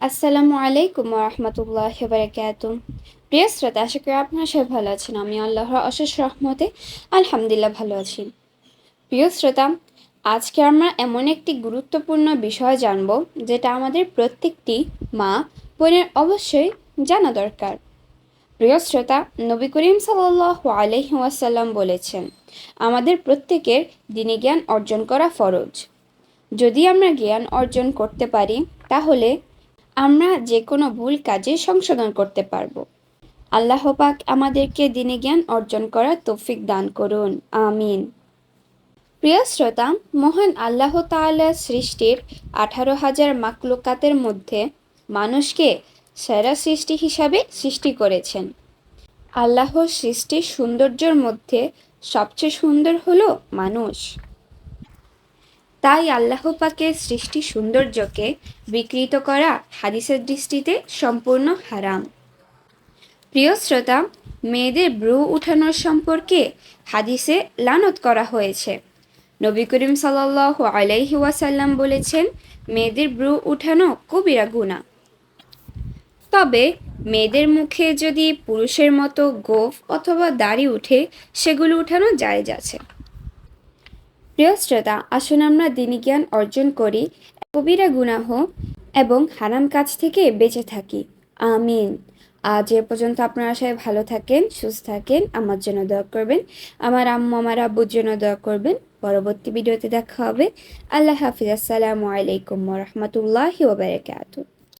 আসসালামু আলাইকুম রহমতুল্লাহ বারকাত প্রিয় শ্রোতা, আশা করি আপনারা সবাই ভালো আছেন। আমি আল্লাহর অশেষ রহমতে আলহামদুলিল্লাহ ভালো আছি। প্রিয় শ্রোতা, আজকে আমরা এমন একটি গুরুত্বপূর্ণ বিষয় জানব, যেটা আমাদের প্রত্যেকটি মা বোনের অবশ্যই জানা দরকার। প্রিয় শ্রোতা, নবী করিম সাল্লাহ আলহি ওয়াসাল্লাম বলেছেন, আমাদের প্রত্যেকের দিনে জ্ঞান অর্জন করা ফরজ। যদি আমরা জ্ঞান অর্জন করতে পারি, তাহলে আমরা যে কোনো ভুল কাজে সংশোধন করতে পারব। আল্লাহ পাক আমাদেরকে দিনে জ্ঞান অর্জন করার তৌফিক দান করুন। আমিন। প্রিয় শ্রোতা, মহান আল্লাহ তাআলা সৃষ্টির আঠারো হাজার মাকলুকাতের মধ্যে মানুষকে সেরা সৃষ্টি হিসাবে সৃষ্টি করেছেন। আল্লাহর সৃষ্টির সৌন্দর্যের মধ্যে সবচেয়ে সুন্দর হলো মানুষ। তাই আল্লাহ পাকের সৃষ্টি সৌন্দর্যকে বিকৃত করা হাদিসের দৃষ্টিতে সম্পূর্ণ হারাম। প্রিয় শ্রোতা, মেয়েদের ব্রু উঠানোর সম্পর্কে হাদিসে লানত করা হয়েছে। নবী করিম সাল্লাহ আলাইহি ওয়াসাল্লাম বলেছেন, মেয়েদের ব্রু উঠানো কবিরা গুণা তবে মেয়েদের মুখে যদি পুরুষের মতো গোফ অথবা দাড়ি উঠে, সেগুলো উঠানো জায়েজ আছে। প্রিয় শ্রোতা, আসুন আমরা দিনী জ্ঞান অর্জন করি, কবিরা গুনাহ এবং হারাম কাজ থেকে বেঁচে থাকি। আমিন। আজ এ পর্যন্ত আপনারা সবাই ভালো থাকেন, সুস্থ থাকেন, আমার জন্য দোয়া করবেন। আমার আম্মু, আমার আব্বুর জন্য দোয়া করবেন। পরবর্তী ভিডিওতে দেখা হবে। আল্লাহ হাফিজ। আসসালামু আলাইকুম রহমতুল্লাহি ওবরাকাতুহ